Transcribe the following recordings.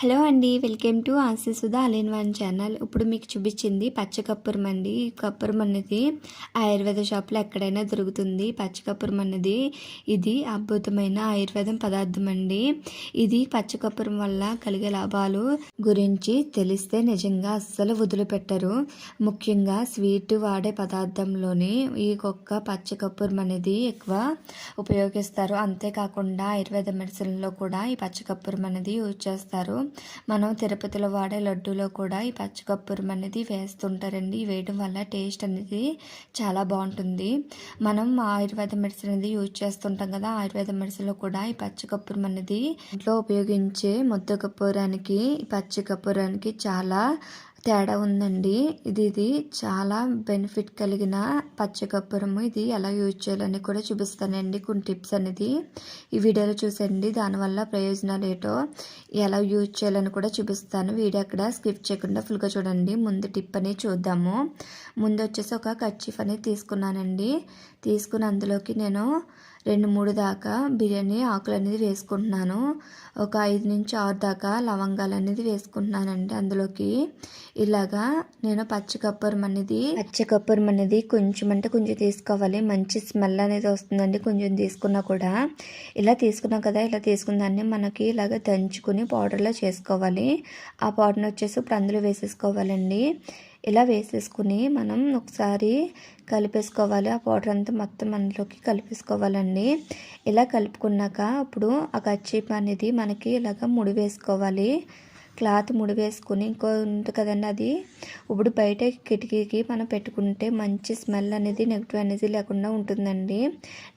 Hello అండి welcome to ఆసి సుధా అలీన్ వన్ ఛానల్. ఇప్పుడు మీకు చూపించింది పచ్చకప్పురం అండి. ఈ కప్పురం అనేది ఆయుర్వేద షాప్లో ఎక్కడైనా దొరుకుతుంది. పచ్చకప్పురం అనేది ఇది అద్భుతమైన ఆయుర్వేదం పదార్థం అండి. ఇది పచ్చకప్పురం వల్ల కలిగే లాభాలు గురించి తెలిస్తే నిజంగా అస్సలు వదిలిపెట్టరు. ముఖ్యంగా స్వీట్ వాడే పదార్థంలోని ఈ కుక్క పచ్చకప్పురం అనేది ఎక్కువ ఉపయోగిస్తారు. అంతేకాకుండా ఆయుర్వేద మెడిసిన్లో కూడా ఈ పచ్చకప్పురం అనేది యూజ్ చేస్తారు. మనం తిరుపతిలో వాడే లడ్డూలో కూడా ఈ పచ్చకర్పూరం అనేది వేస్తుంటారండి. వేయడం వల్ల టేస్ట్ అనేది చాలా బాగుంటుంది. మనం ఆయుర్వేద మెడిసిన్ అనేది యూజ్ చేస్తుంటాం కదా ఆయుర్వేద మెడిసిన్లో కూడా ఈ పచ్చకర్పూరం అనేది ఇంట్లో ఉపయోగించే ముద్ద కర్పూరానికి పచ్చకర్పూరానికి చాలా తేడా ఉందండి. ఇది ఇది చాలా బెనిఫిట్ కలిగిన పచ్చకప్పురము ఇది ఎలా యూజ్ చేయాలని కూడా చూపిస్తానండి. కొన్ని టిప్స్ అనేది ఈ వీడియోలో చూసండి దానివల్ల ప్రయోజనాలు ఏటో ఎలా యూజ్ చేయాలని కూడా చూపిస్తాను. వీడియో అక్కడ స్కిప్ చేయకుండా ఫుల్గా చూడండి. ముందు టిప్ అనేది చూద్దాము. ముందు వచ్చేసి ఒక కచ్చిఫ్ అనేది తీసుకున్నానండి. తీసుకుని అందులోకి నేను రెండు మూడు దాకా బిర్యానీ ఆకులు అనేది వేసుకుంటున్నాను. ఒక ఐదు నుంచి ఆరు దాకా లవంగాలు అనేది వేసుకుంటున్నానండి అందులోకి. ఇలాగా నేను పచ్చికప్పరం అనేది పచ్చికప్పరం అనేది కొంచెం అంటే కొంచెం తీసుకోవాలి. మంచి స్మెల్ అనేది వస్తుందండి కొంచెం తీసుకున్నా కూడా. ఇలా తీసుకున్నాం కదా ఇలా తీసుకున్న దాన్ని మనకి ఇలాగ దంచుకుని పౌడర్లో చేసుకోవాలి. ఆ పౌడర్ని వచ్చేసి ఇప్పుడు అందులో వేసేసుకోవాలండి. ఇలా వేసేసుకుని మనం ఒకసారి కలిపేసుకోవాలి. ఆ పౌడర్ అంతా మొత్తం అందులోకి కలిపేసుకోవాలండి. ఇలా కలుపుకున్నాక ఇప్పుడు ఆ కచ్చిప్ అనేది మనకి ఇలాగ ముడి వేసుకోవాలి క్లాత్ ముడివేసుకుని ఇంకో ఉంటుంది కదండి అది. ఇప్పుడు బయట కిటికీకి మనం పెట్టుకుంటే మంచి స్మెల్ అనేది నెగిటివ్ అనేది లేకుండా ఉంటుందండి.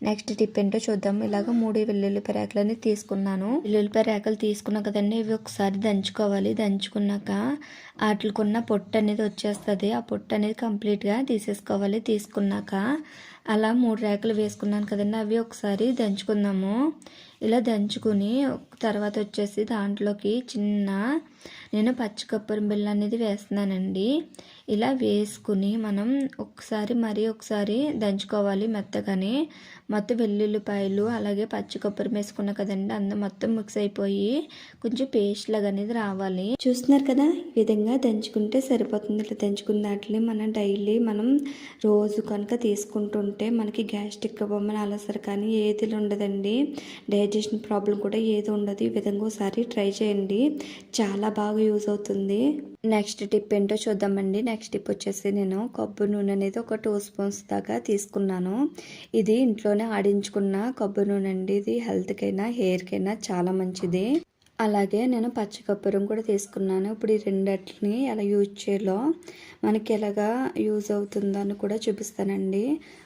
నెక్స్ట్ టిప్ ఏంటో చూద్దాం. ఇలాగ మూడు వెల్లుల్లిపాయ రేకలు అనేది తీసుకున్నాను. వెల్లుల్లిపాయ రేకలు తీసుకున్నా కదండి. ఇవి ఒకసారి దంచుకోవాలి. దంచుకున్నాక వాటికున్న పొట్టు అనేది వచ్చేస్తుంది. ఆ పొట్టు అనేది కంప్లీట్గా తీసేసుకోవాలి. తీసుకున్నాక అలా మూడు రేకలు వేసుకున్నాను కదండి అవి ఒకసారి దంచుకుందాము. ఇలా దంచుకుని తర్వాత వచ్చేసి దాంట్లోకి చిన్న నేను పచ్చి కొబ్బరి బిళ్ళ అనేది వేస్తున్నానండి. ఇలా వేసుకుని మనం ఒకసారి మరీ ఒకసారి దంచుకోవాలి మెత్తగానే. మొత్తం వెల్లుల్లిపాయలు అలాగే పచ్చి కొబ్బరి వేసుకున్నా కదండి అందు మొత్తం మిక్స్ అయిపోయి కొంచెం పేస్ట్ లాగా అనేది రావాలి. చూస్తున్నారు కదా ఈ విధంగా దంచుకుంటే సరిపోతుంది. ఇట్లా దంచుకున్న దాంట్లో మనం డైలీ మనం రోజు కనుక తీసుకుంటుంటే మనకి గ్యాస్ట్రిక్ బొమ్మల అలసర కానీ ఏది ఉండదండి. డైజెషన్ ప్రాబ్లం కూడా ఏది ఉండదు. ఈ విధంగా ఒకసారి ట్రై చేయండి. చాలా బాగా యూజ్ అవుతుంది. నెక్స్ట్ టిప్ ఏంటో చూద్దామండి. నెక్స్ట్ టిప్ వచ్చేసి నేను కొబ్బరి నూనె అనేది ఒక టూ స్పూన్స్ దాకా తీసుకున్నాను. ఇది ఇంట్లోనే ఆడించుకున్న కొబ్బరి నూనె అండి. ఇది హెల్త్కైనా హెయిర్కైనా చాలా మంచిది. అలాగే నేను పచ్చకర్పూరం కూడా తీసుకున్నాను. ఇప్పుడు ఈ రెండటిని ఎలా యూజ్ చేయాలో మనకి ఎలాగా యూజ్ అవుతుందని కూడా చూపిస్తానండి.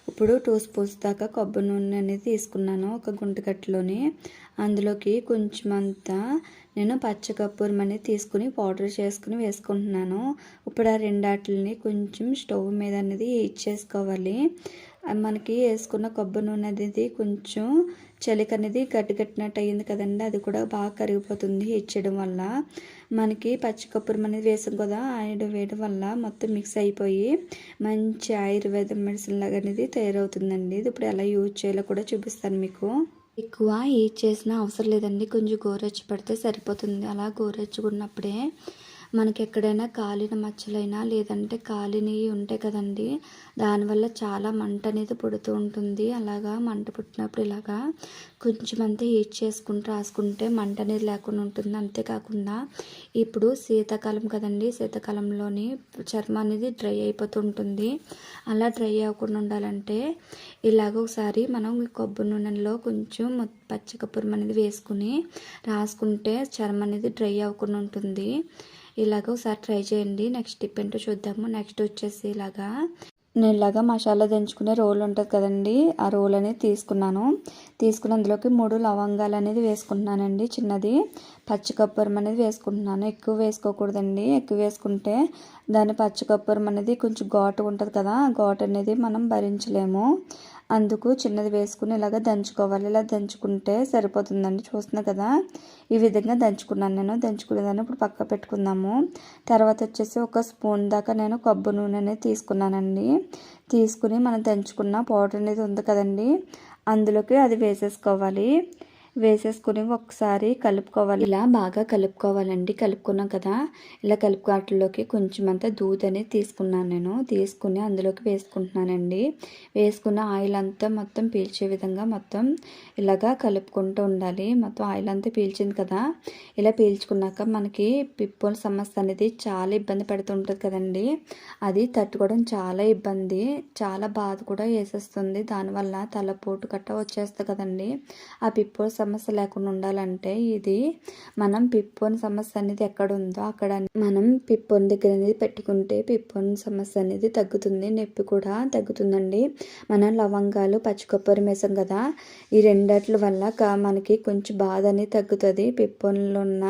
ఇప్పుడు టూ స్పూన్స్ దాకా కొబ్బరి నూనె అనేది తీసుకున్నాను ఒక గుంటకట్టులోని అందులోకి కొంచెం అంతా నేను పచ్చకర్పూరం అనేది తీసుకుని పౌడర్ చేసుకుని వేసుకుంటున్నాను. ఇప్పుడు ఆ రెండాటిని కొంచెం స్టవ్ మీద అనేది చేసుకోవాలి. మనకి వేసుకున్న కొబ్బరి నూనె అనేది కొంచెం చలిక అనేది గట్టి కట్టినట్టు అయ్యింది కదండి. అది కూడా బాగా కరిగిపోతుంది ఇచ్చడం వల్ల. మనకి పచ్చికప్పురం అనేది వేసాం కదా ఆయన వేయడం వల్ల మొత్తం మిక్స్ అయిపోయి మంచి ఆయుర్వేద మెడిసిన్ లాగా అనేది తయారవుతుందండి. ఇది ఇప్పుడు ఎలా యూజ్ చేయాలో కూడా చూపిస్తాను మీకు. ఎక్కువ ఏ చేసినా అవసరం లేదండి. కొంచెం గోరెచ్చి పెడితే సరిపోతుంది. అలా గోరెచ్చుకున్నప్పుడే మనకి ఎక్కడైనా కాలిన మచ్చలైనా లేదంటే కాలినవి ఉంటాయి కదండి దానివల్ల చాలా మంట అనేది పుడుతూ ఉంటుంది. అలాగా మంట పుట్టినప్పుడు ఇలాగా కొంచెం అంతా హీట్ చేసుకుంటూ రాసుకుంటే మంట అనేది లేకుండా ఉంటుంది. అంతేకాకుండా ఇప్పుడు శీతాకాలం కదండి శీతాకాలంలోని చర్మం అనేది డ్రై అయిపోతూ ఉంటుంది. అలా డ్రై అవ్వకుండా ఉండాలంటే ఇలాగ ఒకసారి మనం కొబ్బరి నూనెలో కొంచెం పచ్చికపురం అనేది వేసుకుని రాసుకుంటే చర్మం అనేది డ్రై అవ్వకుండా ఉంటుంది. ఇలాగ ఒకసారి ట్రై చేయండి. నెక్స్ట్ టిప్ ఏంటో చూద్దాము. నెక్స్ట్ వచ్చేసి ఇలాగా నేను ఇలాగా మసాలా దంచుకునే రోల్ ఉంటుంది కదండి. ఆ రోల్ అనేది తీసుకున్నాను. తీసుకుని అందులోకి మూడు లవంగాలు అనేది వేసుకుంటున్నానండి చిన్నది. పచ్చికప్పరం అనేది వేసుకుంటున్నాను. ఎక్కువ వేసుకోకూడదండి. ఎక్కువ వేసుకుంటే దాని పచ్చికప్పరం అనేది కొంచెం ఘాటు ఉంటుంది కదా. ఘాటు అనేది మనం భరించలేము. అందుకు చిన్నది వేసుకుని ఇలాగ దంచుకోవాలి. ఇలా దంచుకుంటే సరిపోతుందండి. చూస్తున్నా కదా? ఈ విధంగా దంచుకున్నాను నేను. దంచుకునేదాన్ని ఇప్పుడు పక్క పెట్టుకుందాము. తర్వాత వచ్చేసి ఒక స్పూన్ దాకా నేను కొబ్బరి నూనె అనేది తీసుకున్నానండి. తీసుకుని మనం దంచుకున్న పౌడర్ అనేది ఉంది కదండి. అందులోకి అది వేసేసుకోవాలి. వేసేసుకుని ఒకసారి కలుపుకోవాలి. ఇలా బాగా కలుపుకోవాలండి. కలుపుకున్నాం కదా? ఇలా కలుపుకోటలోకి కొంచెం అంతా దూద్ అనేది తీసుకున్నాను నేను. తీసుకుని అందులోకి వేసుకుంటున్నానండి. వేసుకున్న ఆయిల్ అంతా మొత్తం పీల్చే విధంగా మొత్తం ఇలాగా కలుపుకుంటూ ఉండాలి. మొత్తం ఆయిల్ అంతా పీల్చింది కదా? ఇలా పీల్చుకున్నాక మనకి పిప్పుల సమస్య అనేది చాలా ఇబ్బంది పెడుతుంటుంది కదండి. అది తట్టుకోవడం చాలా ఇబ్బంది. చాలా బాధ కూడా వేసేస్తుంది. దానివల్ల తలపోటు కట్ట వచ్చేస్తుంది కదండి. ఆ పిప్పుల సమస్య లేకుండా ఉండాలంటే ఇది మనం పిప్పోన్ సమస్య అనేది ఎక్కడ ఉందో అక్కడ మనం పిప్పోన్ దగ్గర అనేది పెట్టుకుంటే పిప్పోన్ సమస్య అనేది తగ్గుతుంది నొప్పి కూడా తగ్గుతుందండి. మనం లవంగాలు పచ్చి కొబ్బరి వేసాం కదా ఈ రెండట్ల వల్ల మనకి కొంచెం బాధ అనేది తగ్గుతుంది పిప్పోన్లో ఉన్న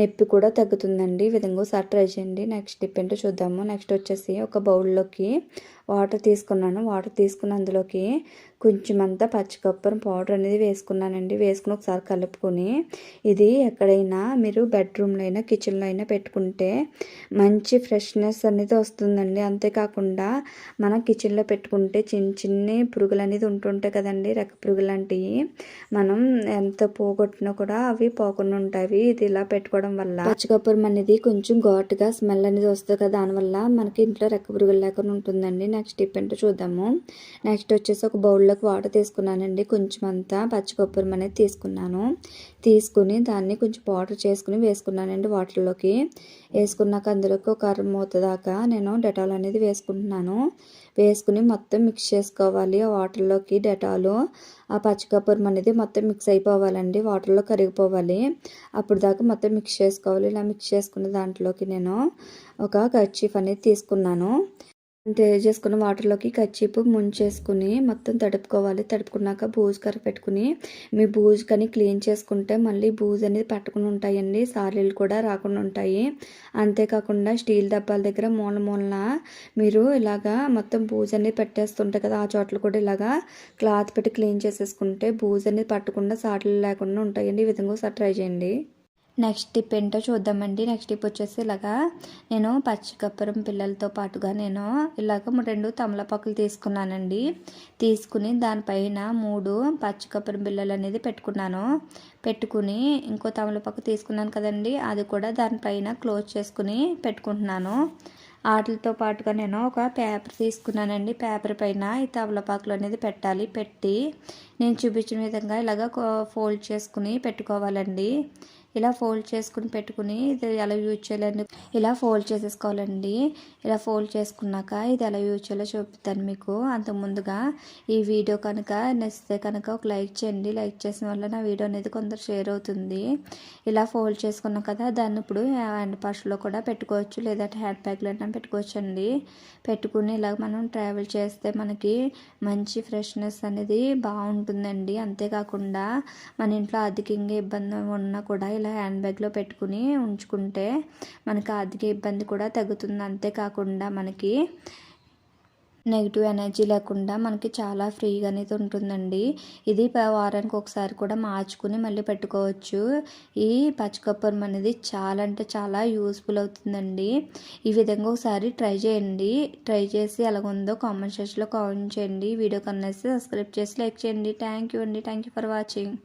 నొప్పి కూడా తగ్గుతుందండి. ఈ విధంగా ఒకసారి ట్రై చేయండి. నెక్స్ట్ టిప్ ఏంటో చూద్దాము. నెక్స్ట్ వచ్చేసి ఒక బౌల్లోకి వాటర్ తీసుకున్నాను. వాటర్ తీసుకున్న అందులోకి కొంచెం అంతా పచ్చికొప్పరం పౌడర్ అనేది వేసుకున్నానండి. వేసుకుని ఒకసారి కలుపుకొని ఇది ఎక్కడైనా మీరు బెడ్రూమ్లో అయినా కిచెన్లో అయినా పెట్టుకుంటే మంచి ఫ్రెష్నెస్ అనేది వస్తుందండి. అంతేకాకుండా మనం కిచెన్లో పెట్టుకుంటే చిన్న చిన్న పురుగులు అనేది ఉంటుంటాయి కదండి. రెక్క పురుగులు లాంటివి మనం ఎంత పోగొట్టినా కూడా అవి పోకుండా ఉంటాయి. ఇది ఇలా పెట్టుకోవడం వల్ల పచ్చికొప్పరం అనేది కొంచెం ఘాటుగా స్మెల్ అనేది వస్తుంది కదా. దానివల్ల మనకి ఇంట్లో రెక్క పురుగులు లేకుండా ఉంటుందండి. నెక్స్ట్ టిప్ ఏంటో చూద్దాము. నెక్స్ట్ వచ్చేసి ఒక బౌల్లోకి వాటర్ తీసుకున్నానండి. కొంచెం అంతా పచ్చిపప్పురం అనేది తీసుకున్నాను. తీసుకుని దాన్ని కొంచెం పౌడర్ చేసుకుని వేసుకున్నానండి వాటర్లోకి. వేసుకున్నాక అందులోకి ఒక అర మూత దాకా నేను డెటాల్ అనేది వేసుకుంటున్నాను. వేసుకుని మొత్తం మిక్స్ చేసుకోవాలి. ఆ వాటర్లోకి డెటాలు ఆ పచ్చికప్పురం అనేది మొత్తం మిక్స్ అయిపోవాలండి. వాటర్లో కరిగిపోవాలి. అప్పుడు దాకా మొత్తం మిక్స్ చేసుకోవాలి. ఇలా మిక్స్ చేసుకున్న దాంట్లోకి నేను ఒక కర్చీఫ్ అనేది తీసుకున్నాను. చేసుకున్న వాటర్లోకి కచ్చిపు ముంచేసుకుని మొత్తం తడుపుకోవాలి. తడుపుకున్నాక బూజు కర్ర పెట్టుకుని మీ బూజు కానీ క్లీన్ చేసుకుంటే మళ్ళీ బూజు అనేది పట్టుకుని ఉంటాయండి. సారీలు కూడా రాకుండా ఉంటాయి. అంతేకాకుండా స్టీల్ డబ్బాల దగ్గర మూల మూలన మీరు ఇలాగా మొత్తం బూజు అనేది పెట్టేస్తుంటాయి కదా ఆ చోట్ల కూడా ఇలాగా క్లాత్ పెట్టి క్లీన్ చేసేసుకుంటే బూజు అనేది పట్టకుండా సారీలు లేకుండా ఉంటాయండి. ఈ విధంగా ఒకసారి ట్రై చేయండి. నెక్స్ట్ టిప్ ఏంటో చూద్దామండి. నెక్స్ట్ టిప్ వచ్చేసి ఇలాగా నేను పచ్చికప్పరం పిల్లలతో పాటుగా నేను ఇలాగ రెండు తమలపాకులు తీసుకున్నానండి. తీసుకుని దానిపైన మూడు పచ్చికప్పురం పిల్లలు అనేది పెట్టుకున్నాను. పెట్టుకుని ఇంకో తమలపాకు తీసుకున్నాను కదండి. అది కూడా దానిపైన క్లోజ్ చేసుకుని పెట్టుకుంటున్నాను. వాటితో పాటుగా నేను ఒక పేపర్ తీసుకున్నానండి. పేపర్ పైన ఈ తమలపాకులు అనేది పెట్టాలి. పెట్టి నేను చూపించిన విధంగా ఇలాగ ఫోల్డ్ చేసుకుని పెట్టుకోవాలండి. ఇలా ఫోల్డ్ చేసుకుని పెట్టుకుని ఇది ఎలా యూజ్ చేయాలండి? ఇలా ఫోల్డ్ చేసేసుకోవాలండి. ఇలా ఫోల్డ్ చేసుకున్నాక ఇది ఎలా యూజ్ చేయాలో చూపుతాను మీకు. అంత ముందుగా ఈ వీడియో కనుక నచ్చితే కనుక ఒక లైక్ చేయండి. లైక్ చేసిన వల్ల నా వీడియో అనేది కొందరు షేర్ అవుతుంది. ఇలా ఫోల్డ్ చేసుకున్నాం కదా దాన్ని ఇప్పుడు హ్యాండ్ పర్స్లో కూడా పెట్టుకోవచ్చు. లేదంటే హ్యాండ్ బ్యాగ్లో అయినా పెట్టుకోవచ్చు అండి పెట్టుకుని ఇలా మనం ట్రావెల్ చేస్తే మనకి మంచి ఫ్రెష్నెస్ అనేది బాగుంటుందండి. అంతేకాకుండా మన ఇంట్లో అధికంగా ఇబ్బంది ఉన్నా కూడా ఇలా ఇలా హ్యాండ్ బ్యాగ్లో పెట్టుకుని ఉంచుకుంటే మనకి ఆర్థిక ఇబ్బంది కూడా తగ్గుతుంది. అంతేకాకుండా మనకి నెగిటివ్ ఎనర్జీ లేకుండా మనకి చాలా ఫ్రీగా అనేది ఉంటుందండి. ఇది వారానికి ఒకసారి కూడా మార్చుకుని మళ్ళీ పెట్టుకోవచ్చు. ఈ పచ్చికప్పరం అనేది చాలా అంటే చాలా యూస్ఫుల్ అవుతుందండి. ఈ విధంగా ఒకసారి ట్రై చేయండి. ట్రై చేసి ఎలాగుందో కామెంట్ సెక్షన్లో కామెంట్ చేయండి. వీడియో కన్నా సబ్స్క్రైబ్ చేసి లైక్ చేయండి. థ్యాంక్ యూ అండి. Thank you for watching.